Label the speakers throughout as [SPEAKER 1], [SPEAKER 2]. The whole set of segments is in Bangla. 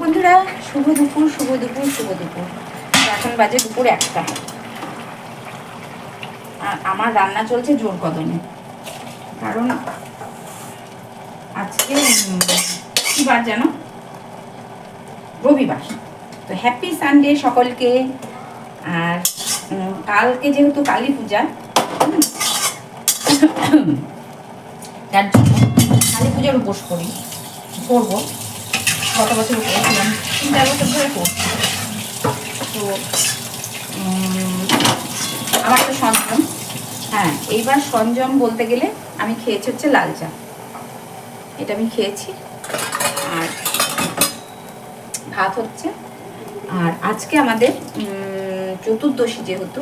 [SPEAKER 1] বন্ধুরা, শুভ দুপুর শুভ দুপুর শুভ দুপুর। এখন বাজে দুপুর একটা। আর আমার রান্না চলছে জোর কদমে। কারণ আজকে কি বার যেন? রবিবার। তো হ্যাপি সানডে সকলকে। আর কালকে যেহেতু কালী পূজা তার জন্য কালী পূজার উপোস করি, করব। গত বছর করেছিলাম তিন চার বছর ধরে করছি। তো আমার তো সঞ্জম। হ্যাঁ এইবার সঞ্জম বলতে গেলে আমি খেয়েছি হচ্ছে লাল চা। এটা আমি খেয়েছি। আর ভাত হচ্ছে। আর আজকে আমাদের চতুর্দশী যেহেতু,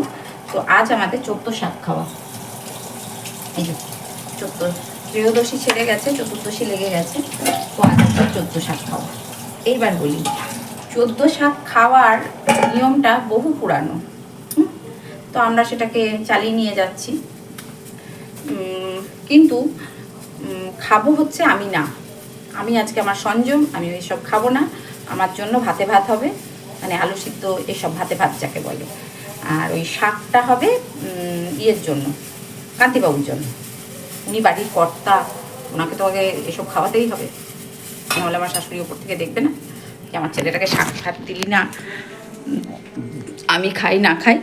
[SPEAKER 1] তো আজ আমাদের চোদ্দ শাক খাওয়া। এই চোদ্দ, ত্রয়োদশী ছেড়ে গেছে, চতুর্দশী লেগে গেছে। তো আজ আমাদের চোদ্দ শাক খাওয়া এইবার বলি, চোদ্দ শাক খাওয়ার নিয়মটা বহু পুরানো? তো আমরা সেটাকে চালিয়ে নিয়ে যাচ্ছি। কিন্তু খাব হচ্ছে আমি না। আমি আজকে আমার সংযম আমি এসব খাব না। আমার জন্য ভাতে ভাত হবে। মানে আলু সিদ্ধ, এসব ভাতে ভাত যাকে বলে। আর ওই শাকটা হবে ইয়ের জন্য, কান্তিবাবুর জন্য। উনি বাড়ির কর্তা, ওনাকে তো আগে এসব খাওয়াতেই হবে। নাহলে আমার শাশুড়ি ওপর থেকে দেখবে না। যে আমার ছেলেটাকে শাক ভাত দিলি না, আমি খাই, না খাই,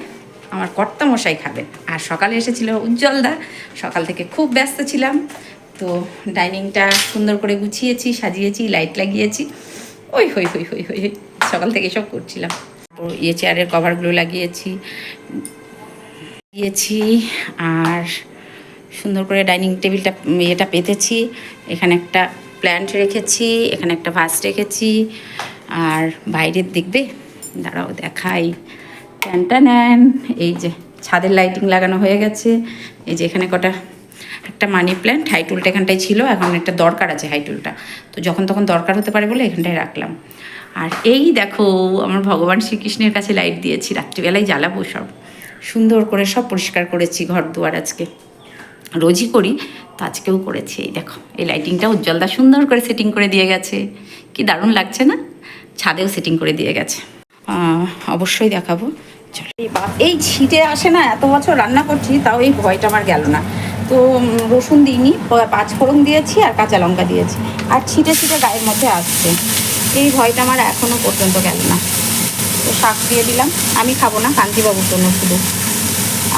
[SPEAKER 1] আমার কর্তা মশাই খাবেন আর সকালে এসেছিল উজ্জ্বলদা, সকাল থেকে খুব ব্যস্ত ছিলাম, তো ডাইনিংটা সুন্দর করে গুছিয়েছি, সাজিয়েছি, লাইট লাগিয়েছি। ওই, হই হই হই হই। সকাল থেকে এসব করছিলাম। তো ইয়ে চেয়ারের কভারগুলো লাগিয়েছি, দিয়েছি, আর সুন্দর করে ডাইনিং টেবিলটা, ইয়েটা পেতেছি। এখানে একটা প্ল্যান্ট রেখেছি, এখানে একটা ভাস রেখেছি আর বাইরের দেখবে? দাঁড়াও, দেখাই। প্ল্যানটা নেন এই যে ছাদের লাইটিং লাগানো হয়ে গেছে। এই যে এখানে কটা, একটা মানি প্ল্যান্ট হাইটুলটা এখানটায় ছিল, এখন একটা দরকার আছে হাইটুলটা তো যখন তখন দরকার হতে পারে বলে এখানটায় রাখলাম। আর এই দেখো, আমার ভগবান শ্রীকৃষ্ণের কাছে লাইট দিয়েছি, রাত্রিবেলায় জ্বালাবো সব। সুন্দর করে সব পরিষ্কার করেছি ঘর দুয়ার আজকে। রোজই করি, তো আজকেও করেছি, এই দেখো। এই লাইটিংটা উজ্জ্বলদা সুন্দর করে সেটিং করে দিয়ে গেছে। কি দারুণ লাগছে না? ছাদেও সেটিং করে দিয়ে গেছে। অবশ্যই দেখাবো। এই ছিটে আসে না, এত বছর রান্না করছি, তাও এই ভয়টা আমার গেল না। তো রসুন দিইনি পাঁচ ফোড়ন দিয়েছি আর কাঁচা লঙ্কা দিয়েছি। আর ছিটে ছিটে গায়ের মধ্যে আসছে। এই ভয়টা আমার এখনও পর্যন্ত গেল না। তো শাক দিয়ে দিলাম। আমি খাব না, কান্তিবাবুর জন্য শুধু।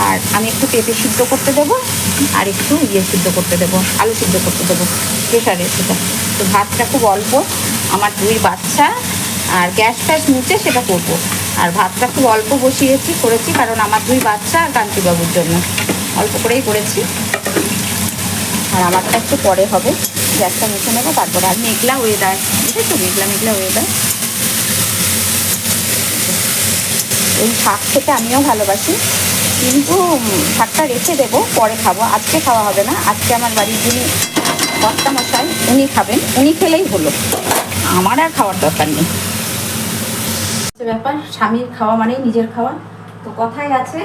[SPEAKER 1] আর আমি একটু পেঁপে সিদ্ধ করতে দেবো, আর একটু ইয়ে সিদ্ধ করতে দেবো, আলু সিদ্ধ করতে দেবো প্রেশারে সেটা। তো ভাতটা খুব অল্প। আমার দুই বাচ্চা আর গ্যাস ফ্যাস নিচে সেটা করব। আর ভাতটা খুব অল্প বসিয়েছি, করেছি, কারণ আমার দুই বাচ্চা আর কান্তিবাবুর জন্য। অল্প করেই করেছি। আর আমারটা একটু পরে হবে। গ্যাসটা মুছে নেব, তারপরে আর মেঘলা ওয়েদার বুঝেছ মেঘলা মেঘলা ওয়েদার এই শাক খেতে আমিও ভালোবাসি। কিন্তু শাকটা রেখে দেবো, পরে খাব। আজকে খাওয়া হবে না। আজকে আমার বাড়ির যিনি কর্তা মশাই উনি খাবেন। উনি খেলেই হলো। আমার আর খাওয়ার দরকার নেই। হচ্ছে ব্যাপার, স্বামীর খাওয়া মানেই নিজের খাওয়া। তো কথাই আছে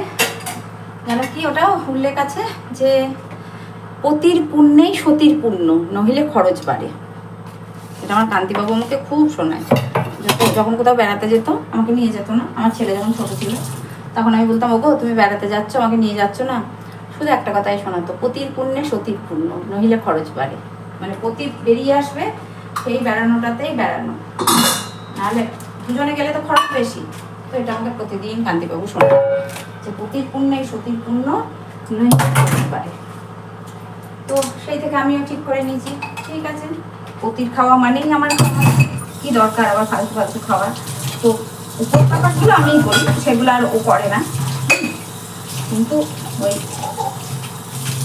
[SPEAKER 1] যেন কি ওটা উল্লেখ আছে যে পতির পুণ্যেই সতীর পুণ্য, নহিলে খরচ বাড়ে। এটা আমার কান্তিবাবু আমাকে খুব শোনায়। যখন যখন কোথাও বেড়াতে যেত, আমাকে নিয়ে যেত না। আমার ছেলে যখন ছোটো ছিল, তখন আমি বলতাম, ওগো, তুমি বেড়াতে যাচ্ছ, আমাকে নিয়ে যাচ্ছ না? শুধু একটা কথাই শোনাতো, পতির পুণ্যে সতীর পুণ্য, নহিলে খরচ বাড়ে। মানে পতি বেরিয়ে আসবে, সেই বেড়ানোটাতেই বেড়ানো। নাহলে দুজনে গেলে তো খরচ বেশি। তো এটা আমাকে প্রতিদিন কান্তিবাবু শোনায় যে পতির পুণ্যে সতীর পুণ্য খরচ বাড়ে তো সেই থেকে আমিও ঠিক করে নিয়েছি। ঠিক আছে, পতির খাওয়া মানেই আমার কি দরকার আবার ফালতু ফালতু খাওয়া তো উপর ব্যাপারগুলো আমিই করি, সেগুলো আর ও করে না। কিন্তু ওই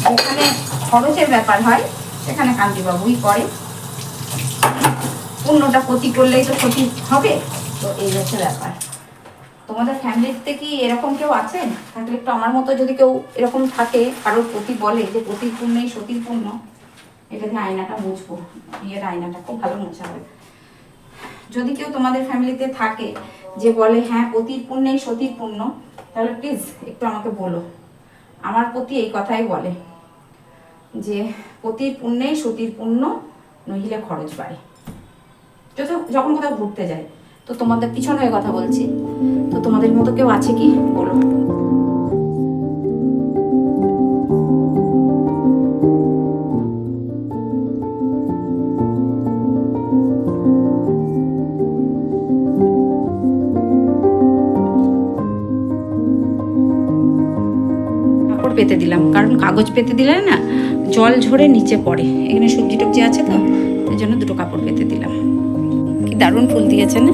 [SPEAKER 1] যেখানে খরচের ব্যাপার হয়, সেখানে কান্তিবাবুই করে। পূর্ণটা ক্ষতি করলেই তো ক্ষতি হবে। তো এই হচ্ছে ব্যাপার। তোমাদের ফ্যামিলিতে কি এরকম কেউ আছে? থাকলে একটু আমার মতো যদি কেউ এরকম থাকে, কারোর প্রতি বলে যে প্রতি পূর্ণেই সতীর পূর্ণ এটা দিয়ে আয়নাটা মুছবো। বিয়ের আয়নাটা খুব ভালো মোছা হবে। যদি কেউ তোমাদের ফ্যামিলিতে থাকে যে বলে হ্যাঁ পতির পুণ্যেই সতীর পুণ্য তাহলে প্লিজ একটু আমাকে বলো। আমার প্রতি এই কথাই বলে যে পতির পুণ্যেই সতীর পুণ্য নহিলে খরচ বাড়ে। যত যখন কোথাও ঘুরতে যায়। তো তোমাদের পিছনে হয়ে কথা বলছি। তো তোমাদের মতো কেউ আছে কি? বলো পেতে দিলাম, কারণ কাগজ পেতে দিলে না জল ঝরে নিচে পড়ে। এখানে সবজি টবজি আছে তো তাই জন্য দুটো কাপড় পেতে দিলাম। কি দারুণ ফুল দিয়েছে না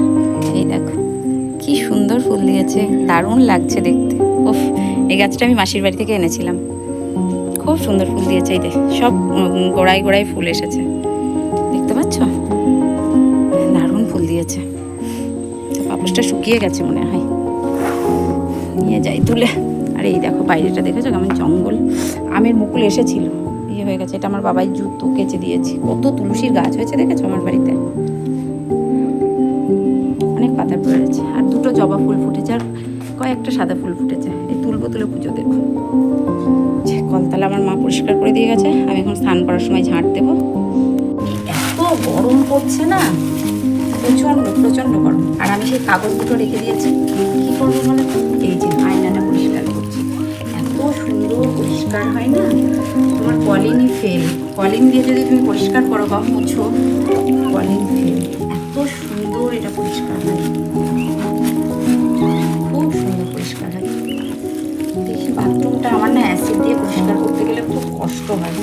[SPEAKER 1] এই দেখো, কি সুন্দর ফুল দিয়েছে, দারুণ লাগছে দেখতে। ওফ এই গাছটা আমি মাসির বাড়ি থেকে এনেছিলাম। খুব সুন্দর ফুল দিয়েছে, এই দেখ, সব গোড়ায় গোড়ায় ফুল এসেছে। দেখতে পাচ্ছ? দারুণ ফুল দিয়েছে। তো পাপোশটা শুকিয়ে গেছে মনে হয়। নিয়ে যাই তুলে। আর এই দেখো, বাইরেটা দেখেছ কেমন জঙ্গল? আমের মুকুল এসেছিল। ইয়ে হয়ে গেছে, এটা আমার বাবাই জুতো কেচে দিয়েছি। কত তুলসীর গাছ হয়েছে দেখেছ আমার বাড়িতে? পাতা আর দুটো জবা ফুল ফুটেছে, আর কয়েকটা সাদা ফুল ফুটেছে। এই তুলবো তুলে পুজো দেবো কলতলা আমার মা পরিষ্কার করে দিয়ে গেছে। আমি এখন স্নান করার সময় ঝাঁট দেবো। এত গরম পড়ছে না? প্রচণ্ড প্রচণ্ড গরম। আর আমি সেই কাগজ দুটো রেখে দিয়েছি। কী করব বলে এই যে আয়নাটা পরিষ্কার করছি। এত সুন্দর পরিষ্কার হয় না? তোমার কলিনই ফেল। কলিন দিয়ে যদি তুমি পরিষ্কার করো, বা মুছো কলিন ফেল। এত সুন্দর এটা পরিষ্কার হয়। দেখি বাথরুমটা আমার না অ্যাসিড দিয়ে পরিষ্কার করতে গেলে খুব কষ্ট হয়।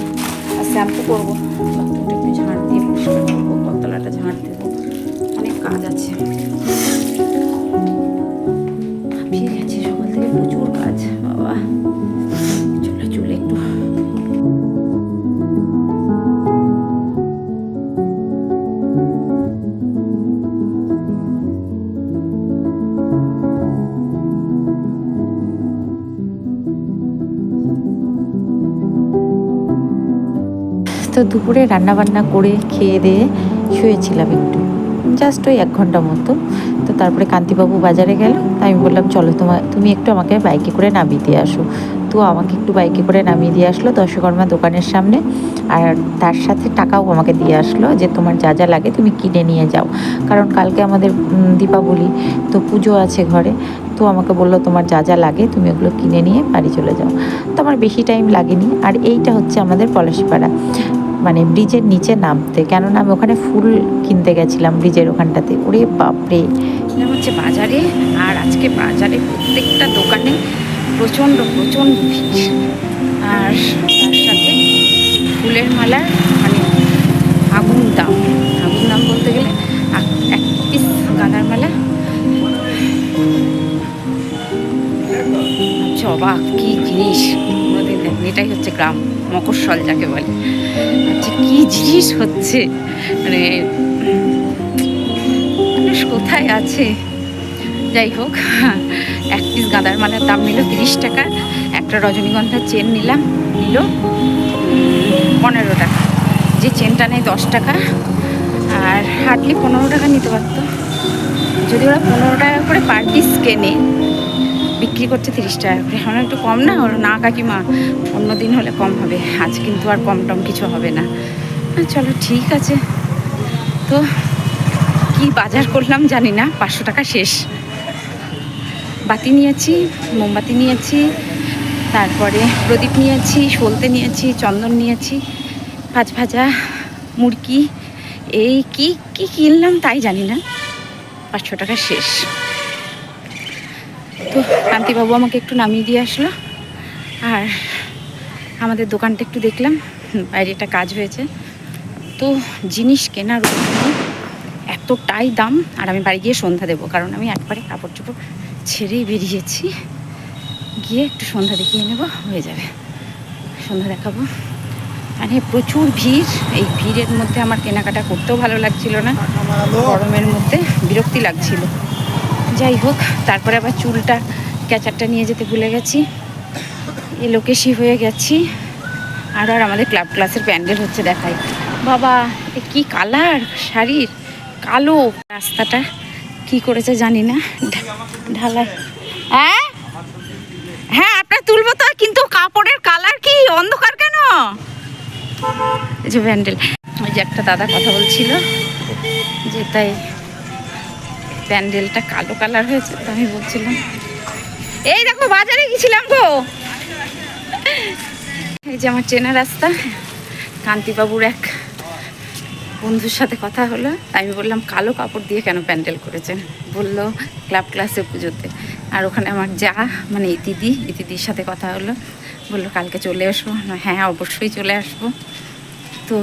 [SPEAKER 1] আর শ্যাম্পু করব, বাথরুমটা একটু ঝাঁট দিয়ে পরিষ্কার করব কতলাটা ঝাঁট দেবো। অনেক কাজ আছে।
[SPEAKER 2] তো দুপুরে রান্না বান্না করে খেয়ে দিয়ে শুয়েছিলাম একটু। জাস্ট ওই এক ঘণ্টা মতো। তো তারপরে কান্তিবাবু বাজারে গেল। আমি বললাম, চলো তোমার তুমি একটু আমাকে বাইকে করে নামিয়ে দিয়ে আসো। তো আমাকে একটু বাইকে করে নামিয়ে দিয়ে আসলো দশকর্মা দোকানের সামনে। আর তার সাথে টাকাও আমাকে দিয়ে আসলো যে, তোমার যা যা লাগে তুমি কিনে নিয়ে যাও। কারণ কালকে আমাদের দীপাবলি, তো পুজো আছে ঘরে। তো আমাকে বলল, তোমার যা যা লাগে তুমি ওগুলো কিনে নিয়ে বাড়ি চলে যাও। তো আমার বেশি টাইম লাগেনি। আর এইটা হচ্ছে আমাদের পলাশিপাড়া। মানে ব্রিজের নিচে নামতে, কেননা আমি ওখানে ফুল কিনতে গেছিলাম ব্রিজের ওখানটাতে। ওরে বাপরে!
[SPEAKER 1] হচ্ছে বাজারে, আর আজকে বাজারে প্রত্যেকটা দোকানে প্রচণ্ড প্রচণ্ড আর তার সাথে ফুলের মালার মানে আগুন দাম। আগুন দাম বলতে গেলে এক পিস গাঁদার মালা। অবাক, কী জিনিস। এটাই হচ্ছে গ্রাম। মকরশল যাকে বলে। আচ্ছা কী জিনিস হচ্ছে? মানে মানুষ কোথায় আছে? যাই হোক, এক পিস গাঁদার মালার দাম নিল তিরিশ টাকা, একটা রজনীগন্ধার চেন নিলাম, নিল পনেরো টাকা। যে চেনটা নেয় দশ টাকা, আর হার্ডলি পনেরো টাকা নিতে পারতো। যদি ওরা পনেরো টাকা করে পার পিস কেনে বিক্রি করছে তিরিশ টাকা করে। আমরা একটু কম না? ওর না কাকিমা, অন্য দিন হলে কম হবে। আজ কিন্তু আর কম টম কিছু হবে না। চলো, ঠিক আছে। তো কি বাজার করলাম জানি না, পাঁচশো টাকা শেষ। বাতি নিয়েছি, মোমবাতি নিয়েছি, তারপরে প্রদীপ নিয়েছি সলতে নিয়েছি, চন্দন নিয়েছি, পাঁচ ভাজা মুরগি। এই কি কি কিনলাম তাই জানি না। পাঁচশো টাকা শেষ। তো কান্তিবাবু আমাকে একটু নামিয়ে দিয়ে আসলো। আর আমাদের দোকানটা একটু দেখলাম, বাইরে একটা কাজ হয়েছে। তো জিনিস কেনার এতটাই দাম, আর আমি বাড়ি গিয়ে সন্ধ্যা দেবো, কারণ আমি একবারে কাপড় চোপড় ছেড়েই বেরিয়েছি। গিয়ে একটু সন্ধ্যা দেখিয়ে নেব, হয়ে যাবে। সন্ধ্যা দেখাবো। মানে প্রচুর ভিড়, এই ভিড়ের মধ্যে আমার কেনাকাটা করতেও ভালো লাগছিল না। গরমের মধ্যে বিরক্তি লাগছিল। যাই হোক, তারপরে আবার চুলটা, ক্যাচারটা নিয়ে যেতে ভুলে গেছি। এলোকেশি হয়ে গেছি। আর আর আমাদের ক্লাব ক্লাসের প্যান্ডেল হচ্ছে দেখাই। বাবা, এ কি কালার? শাড়ির? কালো। রাস্তাটা কি করেছে জানি না। ঢালাই। হ্যাঁ? হ্যাঁ আপনার তুলবো তো, কিন্তু কাপড়ের কালার কি? অন্ধকার কেন? যে প্যান্ডেল। ওই যে একটা দাদা কথা বলছিল, যে তাই প্যান্ডেলটা কালো কালার হয়েছে তো আমি বলছিলাম। এই দেখো বাজারে গেছিলাম গো। এই যে আমার চেনা রাস্তা কান্তিবাবুর এক বন্ধুর সাথে কথা হলো। আমি বললাম কালো কাপড় দিয়ে কেন প্যান্ডেল করেছেন? বলল ক্লাব ক্লাসে পুজোতে। আর ওখানে আমার যা মানে এই দিদি এই দিদির সাথে কথা হলো। বলল কালকে চলে আসব। হ্যাঁ অবশ্যই চলে আসব। তো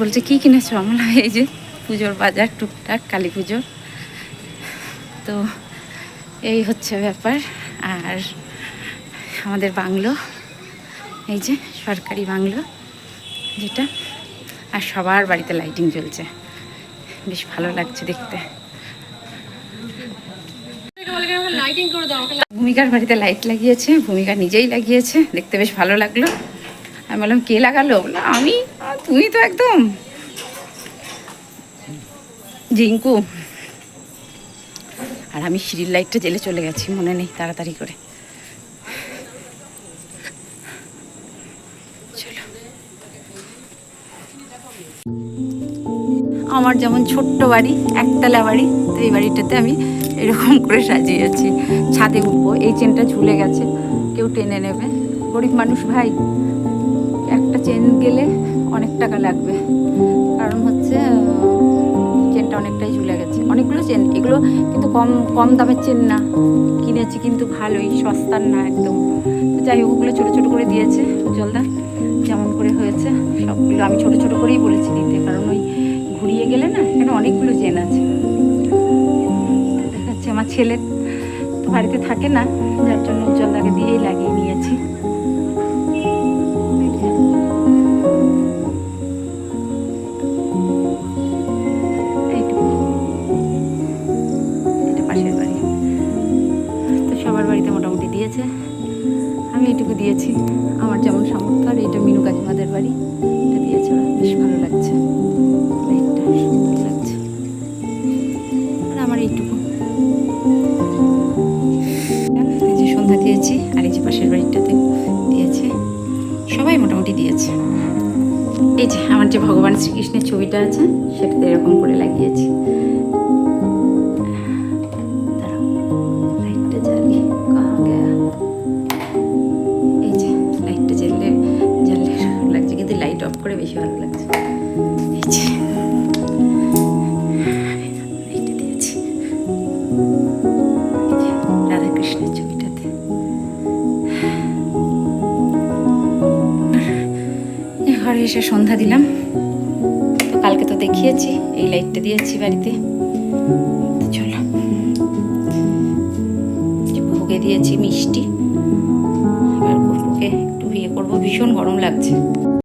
[SPEAKER 1] বলছে কি কিনেছো? আমি বললাম, এই যে পুজোর বাজার টুকটাক কালী পুজোর তো এই হচ্ছে ব্যাপার। আর আমাদের বাংলো এই যে সরকারি বাংলো যেটা। আর সবার বাড়িতে লাইটিং জ্বলছে। বেশ ভালো লাগছে দেখতে। ভূমিকার বাড়িতে লাইট লাগিয়েছে ভূমিকা নিজেই লাগিয়েছে। দেখতে বেশ ভালো লাগল। আমি বললাম কে লাগালো? আমি? "আহ, তুমি তো একদম। জিঙ্কু আর আমি সিঁড়ির লাইটটা জেলে চলে গেছি, মনে নেই, তাড়াতাড়ি করে। আমার যেমন ছোট্ট বাড়ি, একতলা বাড়ি, তো এই বাড়িটাতে আমি এরকম করে সাজিয়েছি। ছাদে উঠবো, এই চেনটা ঝুলে গেছে, কেউ টেনে নেবে। গরিব মানুষ ভাই, একটা চেন গেলে অনেক টাকা লাগবে। কারণ হচ্ছে চেনটা অনেকটাই ঝুলে গেছে। অনেকগুলো চেন এগুলো কিন্তু কম কম দামের চেন না। কিনেছি কিন্তু ভালোই, সস্তার না একদম। যাই হোক, ওগুলো ছোটো ছোটো করে দিয়েছে জলদা যেমন করে হয়েছে, সবগুলো আমি ছোটো ছোটো করেই বলেছি দিতে, কারণ ওই ঘুরিয়ে গেলে না, এখানে অনেকগুলো চেন আছে। দেখাচ্ছে, আমার ছেলে তো বাড়িতে থাকে না, যার জন্য উজ্জ্বলদাকে দিয়েই লাগিয়ে নিয়েছি। এই পাশের বাড়িটাতে দিয়েছে, সবাই মোটামুটি দিয়েছে। এই যে আমার যে ভগবান শ্রীকৃষ্ণের ছবিটা আছে, সেটাতে এরকম করে লাগিয়েছি। এই যে, লাইটটা জ্বললে জ্বললে লাগছে, কিন্তু লাইট অফ করে বেশি ভালো লাগছে। এসে সন্ধ্যা দিলাম। তো কালকে তো দেখিয়েছি, এই লাইটটা দিয়েছি বাড়িতে। চলো। ভোগে দিয়েছি মিষ্টি। এবার ভোগে একটু ইয়ে করব, ভীষণ গরম লাগছে।